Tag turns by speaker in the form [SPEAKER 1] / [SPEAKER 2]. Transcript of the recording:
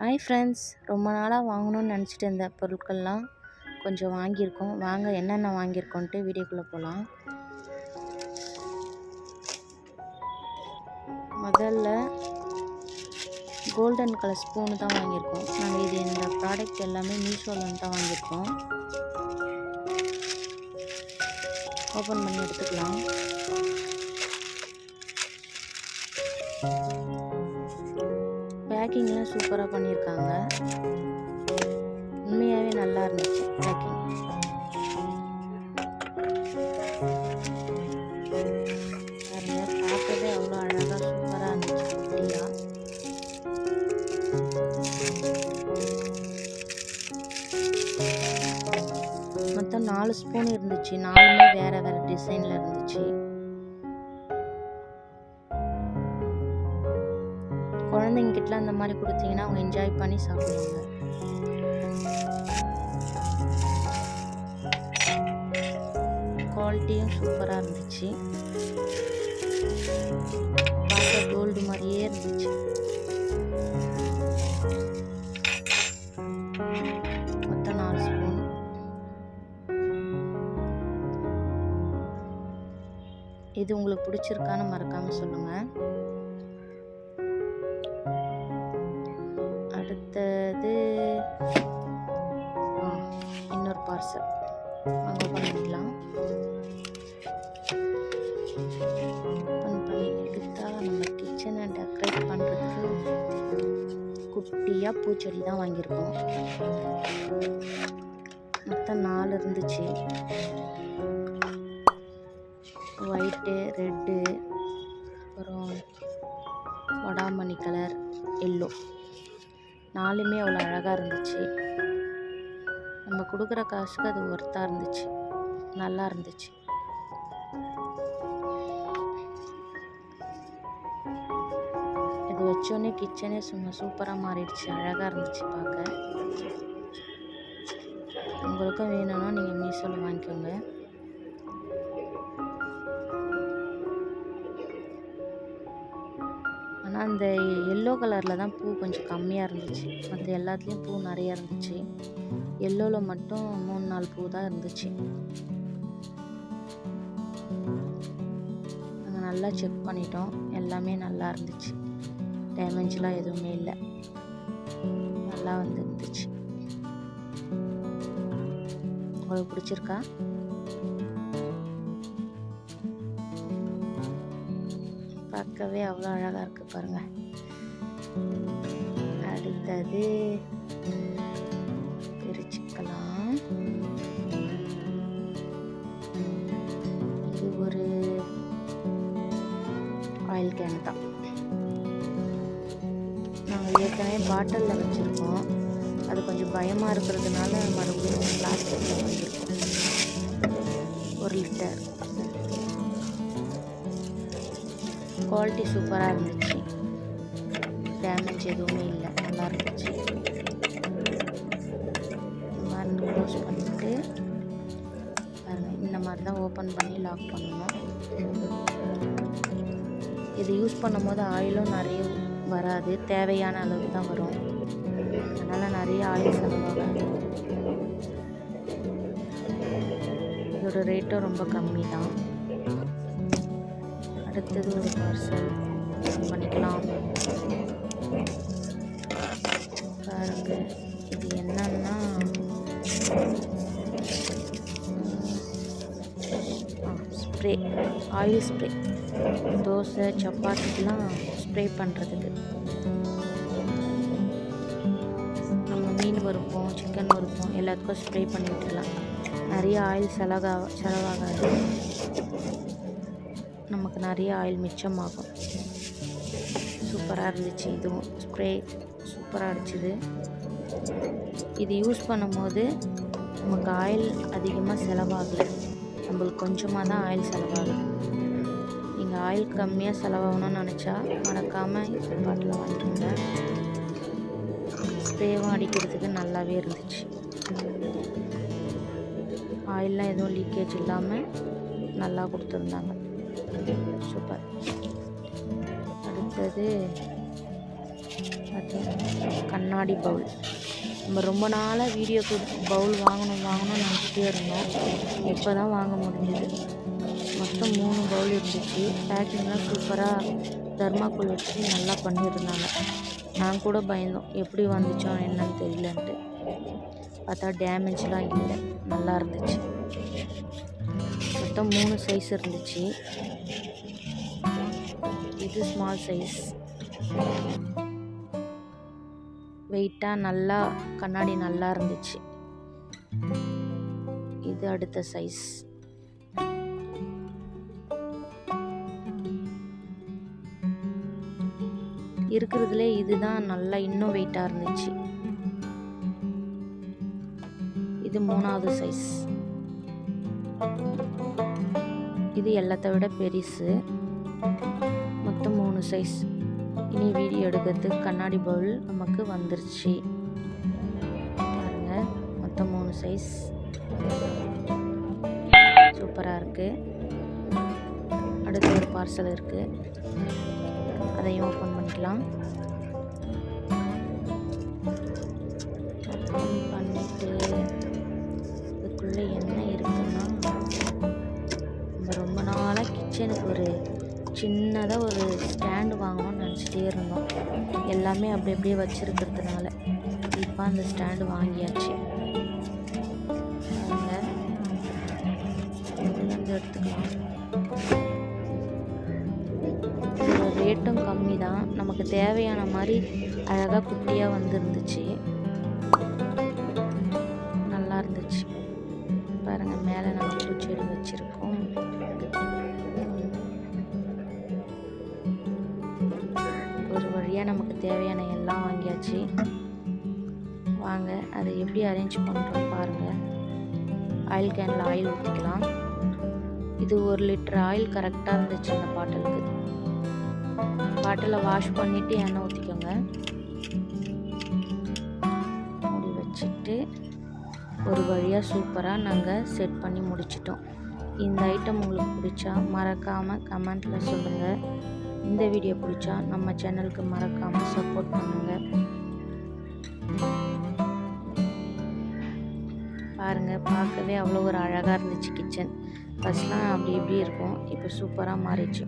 [SPEAKER 1] Hi friends ரொம்ப நாளாக வாங்கணும்னு நினச்சிட்டு இருந்த பொருட்கள்லாம் கொஞ்சம் வாங்கியிருக்கோம். வாங்க என்னென்ன வாங்கியிருக்கோன்ட்டு வீடியோக்குள்ளே போகலாம் முதல்ல கோல்டன் கலர் ஸ்பூனு தான் வாங்கியிருக்கோம். நாங்கள் இது இந்த ப்ராடக்ட் எல்லாமே மீஷோவில் தான் வாங்கியிருக்கோம். ஓப்பன் பண்ணி எடுத்துக்கலாம். பேக்கிங்லாம் சூப்பராக பண்ணியிருக்காங்க. உண்மையாகவே நல்லா இருந்துச்சு பேக்கிங். பார்க்கவே அவ்வளோ அழகாக சூப்பராக இருந்துச்சு குட்டியாக மொத்தம் நாலு ஸ்பூன் இருந்துச்சு. நாலுமே வேறு வேறு டிசைனில் இருந்துச்சு. குழந்தைங்கிட்டலாம் அந்த மாதிரி கொடுத்தீங்கன்னா அவங்க என்ஜாய் பண்ணி சாப்பிடுவாங்க. குவாலிட்டியும் சூப்பராக இருந்துச்சு. பார்க்க கோல்டு மாதிரியே இருந்துச்சு. மொத்தம் நாலு ஸ்பூன் இது உங்களுக்கு பிடிச்சிருக்கான்னு மறக்காமல் சொல்லுங்கள் அங்கே ஓப்பன் பண்ணிக்கலாம் ஓப்பன் பண்ணி எடுத்தால் நம்ம கிச்சனை டெக்கரேட் பண்ணுறதுக்கு குட்டியாக பூச்செடி தான் வாங்கியிருக்கோம். மொத்தம் நாலு இருந்துச்சு. ஒயிட்டு ரெட்டு அப்புறம் வடாமணி கலர் எல்லோ நாலுமே அவ்வளோ அழகாக இருந்துச்சு. நம்ம கொடுக்குற காசுக்கு அது ஒர்த்தாக இருந்துச்சு. நல்லா இருந்துச்சு. இது வச்சோடனே கிச்சனே சும்மா சூப்பராக மாறிடுச்சு. அழகாக இருந்துச்சு பார்க்க உங்களுக்கும் வேணும்னா நீங்கள் மீஷோவில் வாங்கிக்கோங்க. அந்த எல்லோ கலரில் தான் பூ கொஞ்சம் கம்மியாக இருந்துச்சு. மற்ற எல்லாத்துலேயும் பூ நிறையா இருந்துச்சு. எல்லோவில் மட்டும் மூணு நாலு பூ தான் இருந்துச்சு. நாங்கள் நல்லா செக் பண்ணிட்டோம். எல்லாமே நல்லா இருந்துச்சு. டேமேஜ்லாம் எதுவுமே இல்லை. நல்லா வந்து இருந்துச்சு உங்களுக்கு பிடிச்சிருக்கா? பார்க்கவே அவ்வளோ அழகாக இருக்கு பாருங்க. அடுத்தது பிரிச்சுக்கலாம். இது ஒரு ஆயில் கேன் தான். நாங்கள் ஏற்கனவே பாட்டிலில் வச்சுருக்கோம். அது கொஞ்சம் பயமாக இருக்கிறதுனால மறுபடியும் பிளாஸ்டிக்கில் வச்சுருக்கோம். ஒரு லிட்டர். குவாலிட்டி சூப்பராக இருந்துச்சு. டேமேஜ் எதுவுமே இல்லை. நல்லா இருந்துச்சு. இந்த மாதிரி க்ளோஸ் பண்ணிவிட்டு பாருங்கள் இந்த மாதிரி தான் ஓப்பன் பண்ணி லாக் பண்ணணும். இது யூஸ் பண்ணும்போது ஆயிலும் நிறைய வராது. தேவையான அளவு தான் வரும். அதனால் நிறைய ஆயில் செலவாகாது இதோட ரேட்டும் ரொம்ப கம்மி தான். அடுத்தது ஒரு பார்சல் பண்ணிக்கலாம். பாருங்க இது என்னன்னா ஸ்ப்ரே ஆயில் ஸ்ப்ரே தோசை சப்பாத்திக்கெலாம் ஸ்ப்ரே பண்ணுறதுக்கு நம்ம மீன் வறுப்போம் சிக்கன் வறுப்போம் எல்லாத்துக்கும் ஸ்ப்ரே பண்ணி விட்டுடலாம் நிறைய ஆயில் செலவாக செலவாகாது. நமக்கு நிறைய ஆயில் மிச்சமாகும். சூப்பராக இருந்துச்சு இதுவும் ஸ்ப்ரே சூப்பராக அடிச்சுது இது யூஸ் பண்ணும்போது நமக்கு ஆயில் அதிகமாக செலவாகலை. நம்மளுக்கு கொஞ்சமாக தான் ஆயில் செலவாகுது. நீங்கள் ஆயில் கம்மியாக செலவாகணும்னு நினச்சா மறக்காமல் பாட்டில் வாங்கிக்கோங்க. ஸ்ப்ரேவும் அடிக்கிறதுக்கு நல்லாவே இருந்துச்சு. ஆயிலெலாம் எதுவும் லீக்கேஜ் இல்லாமல் நல்லா கொடுத்துருந்தாங்க. சூப்பர். அடுத்தது கண்ணாடி பவுல். நம்ம ரொம்ப நாளாக வீடியோ பவுல் வாங்கணும் வாங்கணும்னு நினச்சிட்டே இருந்தோம். இப்போ தான் வாங்க முடிஞ்சது. மொத்தம் மூணு பவுல் இருந்துச்சு. பேக்கிங்லாம் சூப்பராக தர்மாக்குள் வச்சு நல்லா பண்ணியிருந்தாங்க. நான் கூட பயந்தோம். எப்படி வந்துச்சோ என்னன்னு தெரியலன்ட்டு. பார்த்தா டேமேஜ்லாம் இல்லை. நல்லா இருந்துச்சு. மொத்தம் மூணு சைஸ் இருந்துச்சு. இது ஸ்மால் சைஸ் வெயிட்டாக நல்லா கண்ணாடி நல்லா இருந்துச்சு. இது அடுத்த சைஸ் இருக்கிறதுலே இதுதான் நல்லா இன்னும் வெயிட்டாக இருந்துச்சு. இது மூணாவது சைஸ் இது எல்லாத்த விட பெருசு. மொத்தம் மூணு சைஸ் இனி வீடியோ எடுக்கிறதுக்கு கண்ணாடி பவுல் நமக்கு வந்துருச்சு. பாருங்க மொத்தம் மூணு சைஸ் சூப்பராக இருக்குது அடுத்து ஒரு பார்சல் இருக்குது அதையும் ஓப்பன் பண்ணிக்கலாம். ஒரு சின்னதாக ஒரு ஸ்டாண்டு வாங்கணும்னு நினச்சிட்டே இருந்தோம். எல்லாமே அப்படி அப்படியே வச்சுருக்கிறதுனால இப்போ அந்த ஸ்டாண்டு வாங்கியாச்சு. பாருங்க எடுத்துக்கலாம்? ரேட்டும் கம்மி தான் நமக்கு தேவையான மாதிரி அழகாக குட்டியாக வந்துருந்துச்சு. நல்லா இருந்துச்சு. பாருங்கள் மேலே நம்ம பூச்செடி வச்சுருக்கோம். எல்லாம் வாங்க அதை எப்படி அரேஞ்ச் பண்ணுறோம் பாருங்கள் ஆயில் கேனில் ஆயில் ஊற்றிக்கலாம் இது ஒரு லிட்டர் ஆயில் கரெக்டாக இருந்துச்சு இந்த பாட்டிலுக்கு. பாட்டிலை வாஷ் பண்ணிவிட்டு எண்ணெய் ஊற்றிக்கோங்க மூடி வச்சுட்டு ஒரு வழியாக சூப்பராக நாங்கள் செட் பண்ணி முடிச்சிட்டோம். இந்த ஐட்டம் உங்களுக்கு பிடிச்சா மறக்காமல் கமெண்ட்டில் சொல்லுங்கள் இந்த வீடியோ பிடிச்சா நம்ம சேனலுக்கு மறக்காமல் சப்போர்ட் பண்ணுங்கள் பாருங்கள் பார்க்கவே அவ்வளோ ஒரு அழகாக இருந்துச்சு கிச்சன் ஃபஸ்ட்லாம் அப்படி இப்படி இருக்கும். இப்போ சூப்பராக மாறிடுச்சு.